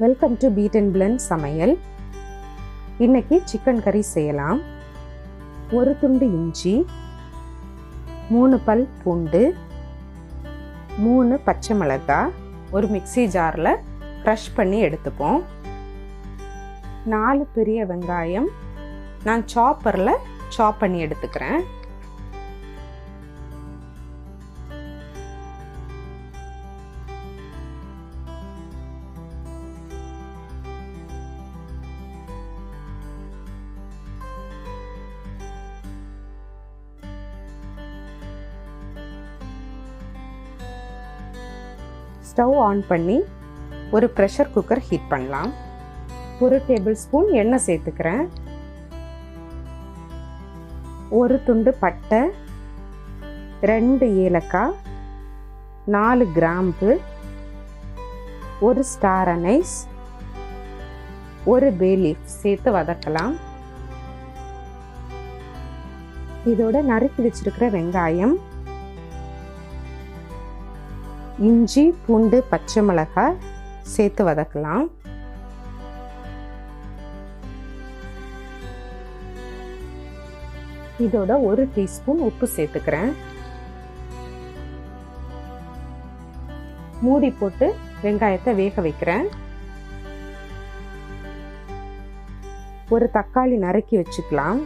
Welcome to Beat and Blend சமையல். இன்னைக்கு chicken கறி செய்யலாம். ஒரு துண்டு இஞ்சி மூணு பல் பூண்டு மூணு பச்சை மிளகாய் ஒரு மிக்ஸி ஜாரில் க்ரஷ் பண்ணி எடுத்துப்போம். நாலு பெரிய வெங்காயம் நான் சாப்பரில் சாப் பண்ணி எடுத்துக்கிறேன். ஸ்டவ் ஆன் பண்ணி ஒரு ப்ரெஷர் குக்கர் ஹீட் பண்ணலாம். ஒரு டேபிள் ஸ்பூன் எண்ணெய் சேர்த்துக்கிறேன். ஒரு துண்டு பட்டை ரெண்டு ஏலக்காய் நாலு கிராம்பு ஒரு ஸ்டார் அனைஸ் ஒரு பேலீஃப் சேர்த்து வதக்கலாம். இதோட நறுக்கி வச்சிருக்கிற வெங்காயம் இஞ்சி பூண்டு பச்சை மிளகாய் சேர்த்து வதக்கலாம். இதோட ஒரு டீஸ்பூன் உப்பு சேர்த்துக்கிறேன். மூடி போட்டு வெங்காயத்தை வேக வைக்கிறேன். ஒரு தக்காளி நறுக்கி வச்சுக்கலாம்.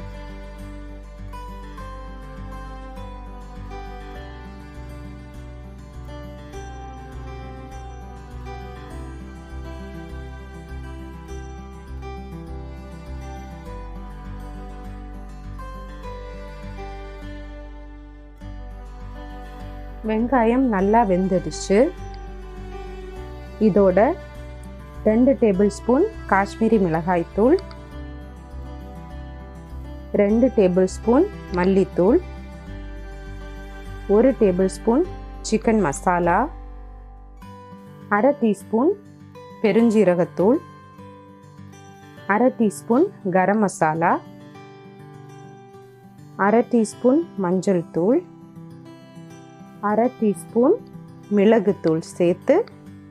வெங்காயம் நல்லா வெந்துடுச்சு. இதோட ரெண்டு டேபிள் ஸ்பூன் காஷ்மீரி மிளகாய்த்தூள் ரெண்டு டேபிள் ஸ்பூன் மல்லித்தூள் ஒரு டேபிள் ஸ்பூன் சிக்கன் மசாலா அரை டீஸ்பூன் பெருஞ்சீரகத்தூள் அரை டீஸ்பூன் கரம் மசாலா அரை டீஸ்பூன் மஞ்சள் தூள் அரை டீஸ்பூன் மிளகுத்தூள் சேர்த்து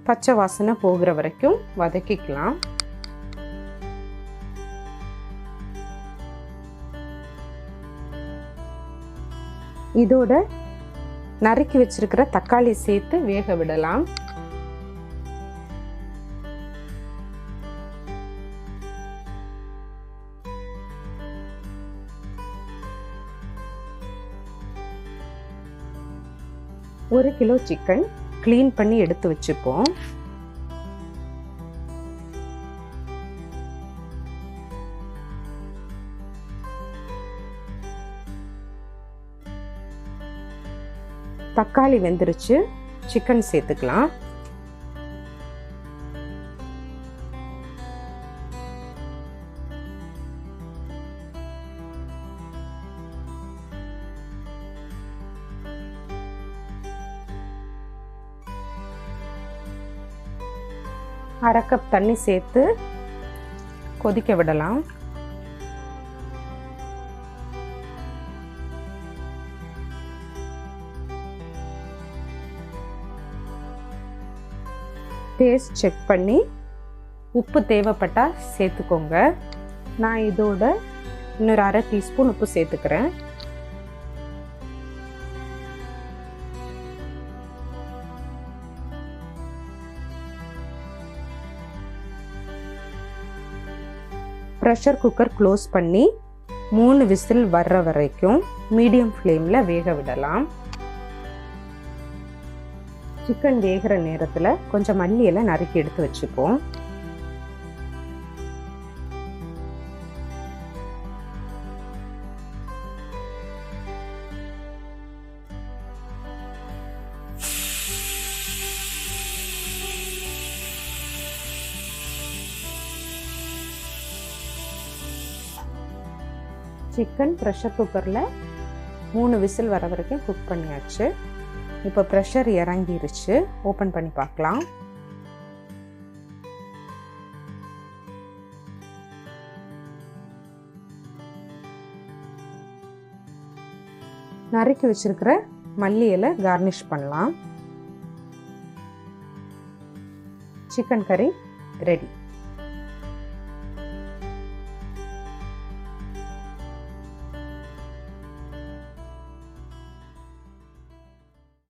பச்சை வாசனை போகிற வரைக்கும் வதக்கிக்கலாம். இதோட நறுக்கி வச்சிருக்கிற தக்காளி சேர்த்து வேக விடலாம். ஒரு கிலோ சிக்கன் க்ளீன் பண்ணி எடுத்து வச்சுப்போம். தக்காளி வெந்துருச்சு. சிக்கன் சேர்த்துக்கலாம். அரை கப் தண்ணி சேர்த்து கொதிக்க விடலாம். டேஸ்ட் செக் பண்ணி உப்பு தேவைப்பட்டால் சேர்த்துக்கோங்க. நான் இதோட இன்னொரு அரை டீஸ்பூன் உப்பு சேர்த்துக்கிறேன். ப்ரெஷர் குக்கர் க்ளோஸ் பண்ணி மூணு விசில் வர்ற வரைக்கும் மீடியம் ஃப்ளேமில் வேக விடலாம். சிக்கன் வேகிற நேரத்தில் கொஞ்சம் மல்லியெல்லாம் நறுக்கி எடுத்து வச்சுப்போம். சிக்கன் ப்ரெஷர் குக்கரில் மூணு விசில் வர வரைக்கும் குக் பண்ணியாச்சு. இப்போ ப்ரெஷர் இறங்கிருச்சு. ஓப்பன் பண்ணி பார்க்கலாம். நறுக்கி வச்சிருக்கிற மல்லி இலை கார்னிஷ் பண்ணலாம். சிக்கன் கறி ரெடி